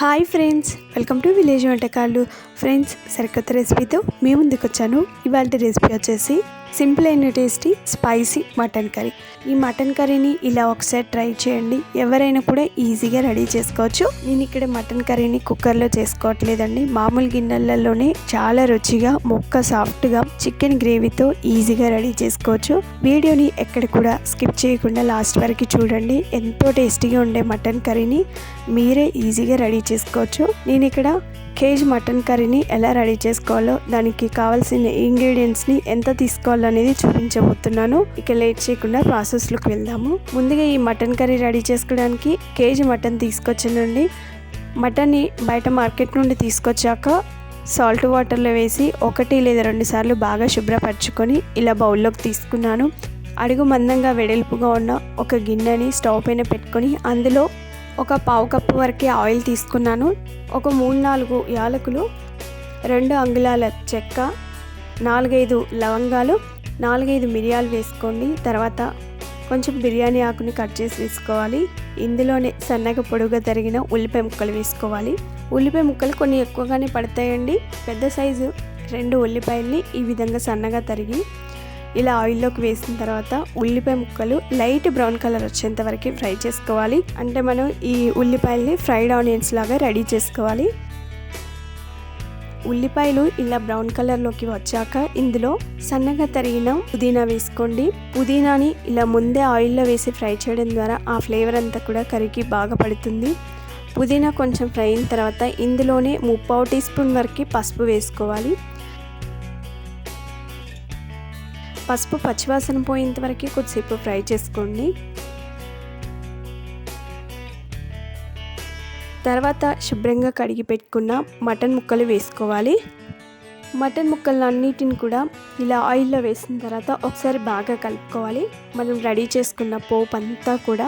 Hi friends welcome to village వంటకాలు. Friends సరికొత్త రెసిపీతో మీ ముందుకు వచ్చాను ఇవాళ రెసిపీ వచ్చేసి సింపుల్ అయిన టేస్టీ స్పైసీ మటన్ కర్రీ. ఈ మటన్ కర్రీని ఇలా ఒకసారి ట్రై చేయండి. ఎవరైనా కూడా ఈజీగా రెడీ చేసుకోవచ్చు. నేను ఇక్కడ మటన్ కర్రీని కుక్కర్లో చేసుకోవట్లేదండి. మామూలు గిన్నెలలోనే చాలా రుచిగా మొక్క సాఫ్ట్గా చికెన్ గ్రేవీతో ఈజీగా రెడీ చేసుకోవచ్చు. వీడియోని ఎక్కడ కూడా స్కిప్ చేయకుండా లాస్ట్ వరకు చూడండి. ఎంతో టేస్టీగా ఉండే మటన్ కర్రీని మీరే ఈజీగా రెడీ చేసుకోవచ్చు. నేను ఇక్కడ కేజీ మటన్ కర్రీని ఎలా రెడీ చేసుకోవాలో దానికి కావాల్సిన ఇంగ్రీడియంట్స్ని ఎంత తీసుకోవాలో అనేది చూపించబోతున్నాను. ఇక లేట్ చేయకుండా ప్రాసెస్లోకి వెళ్దాము. ముందుగా ఈ మటన్ కర్రీ రెడీ చేసుకోవడానికి కేజీ మటన్ తీసుకొచ్చానండి. మటన్ని బయట మార్కెట్ నుండి తీసుకొచ్చాక సాల్ట్ వాటర్లో వేసి ఒకటి లేదా రెండు సార్లు బాగా శుభ్రపరచుకొని ఇలా బౌల్లోకి తీసుకున్నాను. అడుగు మందంగా వెడల్పుగా ఉన్న ఒక గిన్నెని స్టవ్ పైన పెట్టుకొని అందులో ఒక పావు కప్పు వరకే ఆయిల్ తీసుకున్నాను. ఒక మూడు నాలుగు యాలకులు రెండు అంగుళాల చెక్క నాలుగైదు లవంగాలు నాలుగైదు మిరియాలు వేసుకోండి. తర్వాత కొంచెం బిర్యానీ ఆకుని కట్ చేసి వేసుకోవాలి. ఇందులోనే సన్నగా పొడుగా తరిగిన ఉల్లిపాయ ముక్కలు వేసుకోవాలి. ఉల్లిపాయ ముక్కలు కొన్ని ఎక్కువగానే పడతాయండి. పెద్ద సైజు రెండు ఉల్లిపాయల్ని ఈ విధంగా సన్నగా తరిగి ఇలా ఆయిల్లోకి వేసిన తర్వాత ఉల్లిపాయ ముక్కలు లైట్ బ్రౌన్ కలర్ వచ్చేంత వరకు ఫ్రై చేసుకోవాలి. అంటే మనం ఈ ఉల్లిపాయల్ని ఫ్రైడ్ ఆనియన్స్ లాగా రెడీ చేసుకోవాలి. ఉల్లిపాయలు ఇలా బ్రౌన్ కలర్లోకి వచ్చాక ఇందులో సన్నగా తరిగిన పుదీనా వేసుకోండి. పుదీనాని ఇలా ముందే ఆయిల్లో వేసి ఫ్రై చేయడం ద్వారా ఆ ఫ్లేవర్ అంతా కూడా కరిగి బాగా పడుతుంది. పుదీనా కొంచెం ఫ్రై అయిన తర్వాత ఇందులోనే ముప్పావు టీ స్పూన్ వరకు పసుపు వేసుకోవాలి. పసుపు పచ్చివాసన పోయేంత వరకు కొద్దిసేపు ఫ్రై చేసుకోండి. తర్వాత శుభ్రంగా కడిగి పెట్టుకున్న మటన్ ముక్కలు వేసుకోవాలి. మటన్ ముక్కలను అన్నిటిని కూడా ఇలా ఆయిల్లో వేసిన తర్వాత ఒకసారి బాగా కలుపుకోవాలి. మనం రెడీ చేసుకున్న పోపు అంతా కూడా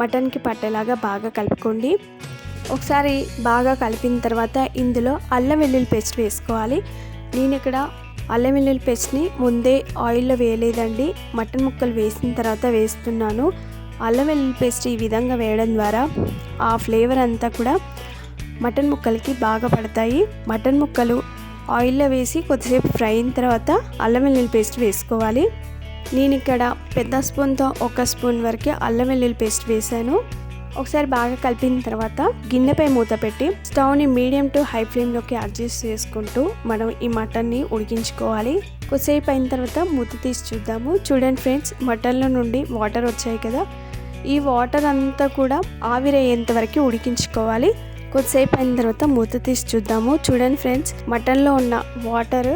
మటన్కి పట్టేలాగా బాగా కలుపుకోండి. ఒకసారి బాగా కలిపిన తర్వాత ఇందులో అల్లం వెల్లుల్లి పేస్ట్ వేసుకోవాలి. నేను ఇక్కడ అల్లం వెల్లుల్లి పేస్ట్ని ముందే ఆయిల్లో వేయలేదండి. మటన్ ముక్కలు వేసిన తర్వాత వేస్తున్నాను. అల్లం వెల్లుల్లి పేస్ట్ ఈ విధంగా వేయడం ద్వారా ఆ ఫ్లేవర్ అంతా కూడా మటన్ ముక్కలకి బాగా పడతాయి. మటన్ ముక్కలు ఆయిల్లో వేసి కొద్దిసేపు ఫ్రై అయిన తర్వాత అల్లం వెల్లుల్లి పేస్ట్ వేసుకోవాలి. నేను ఇక్కడ పెద్ద స్పూన్తో ఒక స్పూన్ వరకే అల్లం వెల్లుల్లి పేస్ట్ వేసాను ఒకసారి బాగా కలిపిన తర్వాత గిన్నెపై మూత పెట్టి స్టవ్ని మీడియం టు హై ఫ్లేమ్లోకి అడ్జస్ట్ చేసుకుంటూ మనం ఈ మటన్ని ఉడికించుకోవాలి. కొద్దిసేపు అయిన తర్వాత మూత తీసి చూద్దాము. చూడండి ఫ్రెండ్స్ మటన్లో నుండి వాటర్ వచ్చాయి కదా. ఈ వాటర్ అంతా కూడా ఆవిరయ్యేంత వరకు ఉడికించుకోవాలి. కొద్దిసేపు అయిన తర్వాత మూత తీసి చూద్దాము. చూడండి ఫ్రెండ్స్ మటన్లో ఉన్న వాటర్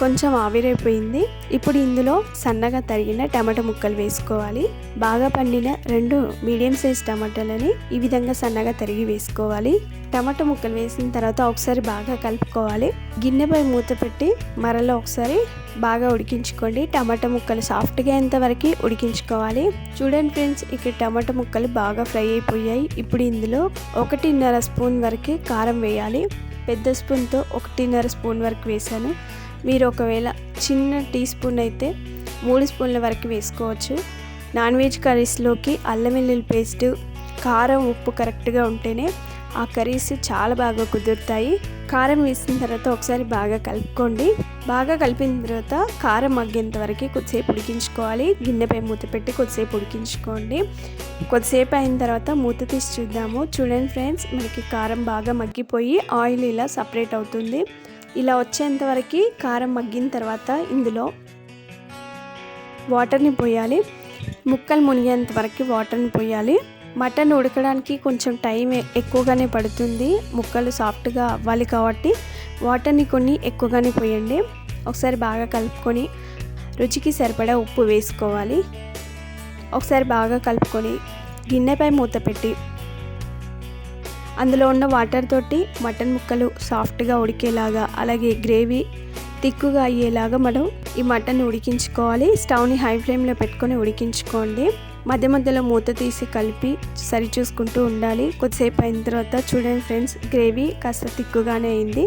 కొంచెం ఆవిరైపోయింది. ఇప్పుడు ఇందులో సన్నగా తరిగిన టమాటా ముక్కలు వేసుకోవాలి. బాగా పండిన రెండు మీడియం సైజ్ టమాటాలని ఈ విధంగా సన్నగా తరిగి వేసుకోవాలి. టమాటా ముక్కలు వేసిన తర్వాత ఒకసారి బాగా కలుపుకోవాలి. గిన్నెపై మూత పెట్టి మరలో ఒకసారి బాగా ఉడికించుకోండి. టమాటా ముక్కలు సాఫ్ట్గా అయ్యేంత వరకు ఉడికించుకోవాలి. చూడండి ఫ్రెండ్స్ ఇక్కడ టమాటా ముక్కలు బాగా ఫ్రై అయిపోయాయి. ఇప్పుడు ఇందులో ఒకటిన్నర స్పూన్ వరకు కారం వేయాలి. పెద్ద స్పూన్తో ఒకటిన్నర స్పూన్ వరకు వేసాను మీరు ఒకవేళ చిన్న టీ స్పూన్ అయితే మూడు స్పూన్ల వరకు వేసుకోవచ్చు. నాన్ వెజ్ కర్రీస్లోకి అల్లం వెల్లుల్లి పేస్ట్ కారం ఉప్పు కరెక్ట్గా ఉంటేనే ఆ కర్రీస్ చాలా బాగా కుదురుతాయి. కారం వేసిన తర్వాత ఒకసారి బాగా కలుపుకోండి. బాగా కలిపిన తర్వాత కారం మగ్గేంత వరకు కొద్దిసేపు ఉడికించుకోవాలి. గిన్నెపై మూత పెట్టి కొద్దిసేపు ఉడికించుకోండి. కొద్దిసేపు అయిన తర్వాత మూత తీసి చూద్దాము. చూడండి ఫ్రెండ్స్ మనకి కారం బాగా మగ్గిపోయి ఆయిల్ ఇలా సపరేట్ అవుతుంది. ఇలా వచ్చేంత వరకు కారం మగ్గిన తర్వాత ఇందులో వాటర్ని పోయాలి. ముక్కలు మునిగేంత వరకు వాటర్ని పోయాలి. మటన్ ఉడకడానికి కొంచెం టైం ఎక్కువగానే పడుతుంది. ముక్కలు సాఫ్ట్గా అవ్వాలి కాబట్టి వాటర్ని కొన్ని ఎక్కువగానే పోయండి. ఒకసారి బాగా కలుపుకొని రుచికి సరిపడా ఉప్పు వేసుకోవాలి. ఒకసారి బాగా కలుపుకొని గిన్నెపై మూత పెట్టి అందులో ఉన్న వాటర్ తోటి మటన్ ముక్కలు సాఫ్ట్గా ఉడికేలాగా అలాగే గ్రేవీ తిక్కుగా అయ్యేలాగా మనం ఈ మటన్ ఉడికించుకోవాలి. స్టవ్ని హై ఫ్లేమ్లో పెట్టుకొని ఉడికించుకోండి. మధ్య మధ్యలో మూత తీసి కలిపి సరి చూసుకుంటూ ఉండాలి. కొద్దిసేపు అయిన తర్వాత చూడండి ఫ్రెండ్స్ గ్రేవీ కాస్త తిక్కుగానే అయింది.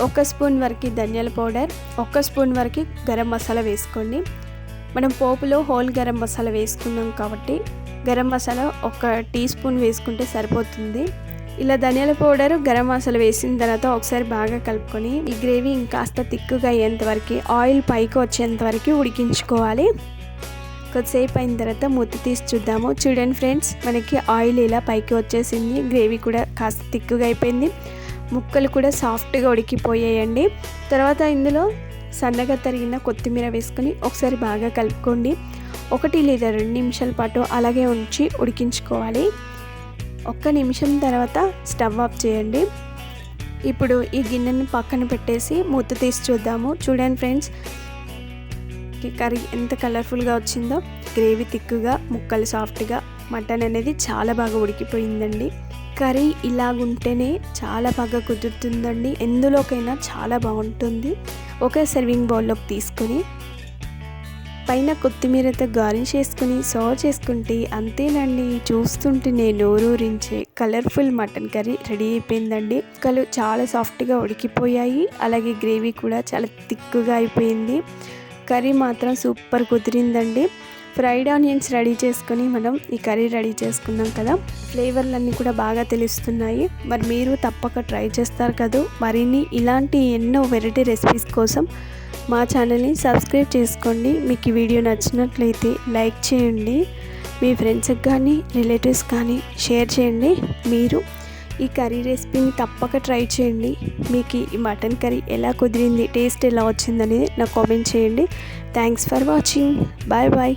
ఒక స్పూన్ వరకు ధనియాల పౌడర్ ఒక స్పూన్ వరకు గరం మసాలా వేసుకోండి. మనం పోపులో హోల్ గరం మసాలా వేసుకున్నాం కాబట్టి గరం మసాలా ఒక టీ స్పూన్ వేసుకుంటే సరిపోతుంది. ఇలా ధనియాల పౌడర్ గరం మసాలా వేసిన తర్వాత ఒకసారి బాగా కలుపుకొని ఈ గ్రేవీ ఇంకాస్త తిక్కుగా అయ్యేంత వరకు ఆయిల్ పైకి వచ్చేంత వరకు ఉడికించుకోవాలి. కొద్దిసేపు అయిన తర్వాత మూత తీసి చూద్దాము. చూడండి ఫ్రెండ్స్ మనకి ఆయిల్ ఇలా పైకి వచ్చేసింది. గ్రేవీ కూడా కాస్త తిక్కుగా అయిపోయింది. ముక్కలు కూడా సాఫ్ట్గా ఉడికిపోయాయండి. తర్వాత ఇందులో సన్నగా తరిగిన కొత్తిమీర వేసుకొని ఒకసారి బాగా కలుపుకోండి. ఒకటి లేదా రెండు నిమిషాల పాటు అలాగే ఉంచి ఉడికించుకోవాలి. ఒక్క నిమిషం తర్వాత స్టవ్ ఆఫ్ చేయండి. ఇప్పుడు ఈ గిన్నెని పక్కన పెట్టేసి మూత తీసి చూద్దాము. చూడండి ఫ్రెండ్స్ కర్రీ ఎంత కలర్ఫుల్గా వచ్చిందో. గ్రేవీ తిక్కుగా ముక్కలు సాఫ్ట్గా మటన్ అనేది చాలా బాగా ఉడికిపోయిందండి. కర్రీ ఇలాగుంటేనే చాలా బాగా కుదురుతుందండి. ఎందులోకైనా చాలా బాగుంటుంది. ఒకే సర్వింగ్ బౌల్లోకి తీసుకొని పైన కొత్తిమీరతో గార్నిష్ చేసుకుని సర్వ్ చేసుకుంటే అంతేనండి. చూస్తుంటే నేను నోరూరించే. కలర్ఫుల్ మటన్ కర్రీ రెడీ అయిపోయిందండి. ముక్కలు చాలా సాఫ్ట్గా ఉడికిపోయాయి. అలాగే గ్రేవీ కూడా చాలా తిక్కుగా అయిపోయింది. కర్రీ మాత్రం సూపర్ కుదిరిందండి. ఫ్రైడ్ ఆనియన్స్ రెడీ చేసుకొని మనం ఈ కర్రీ రెడీ చేసుకున్నాం కదా. ఫ్లేవర్లు అన్నీ కూడా బాగా తెలుస్తున్నాయి. మరి మీరు తప్పక ట్రై చేస్తారు కదా. మరిన్ని ఇలాంటి ఎన్నో వెరైటీ రెసిపీస్ కోసం మా ఛానల్ని సబ్స్క్రైబ్ చేసుకోండి. మీకు ఈ వీడియో నచ్చినట్లయితే లైక్ చేయండి. మీ ఫ్రెండ్స్కి కానీ రిలేటివ్స్ కానీ షేర్ చేయండి. మీరు ఈ కర్రీ రెసిపీని తప్పక ట్రై చేయండి. మీకు ఈ మటన్ కర్రీ ఎలా కుదిరింది టేస్ట్ ఎలా వచ్చిందనేది నాకు కామెంట్ చేయండి. Thanks for watching. Bye bye.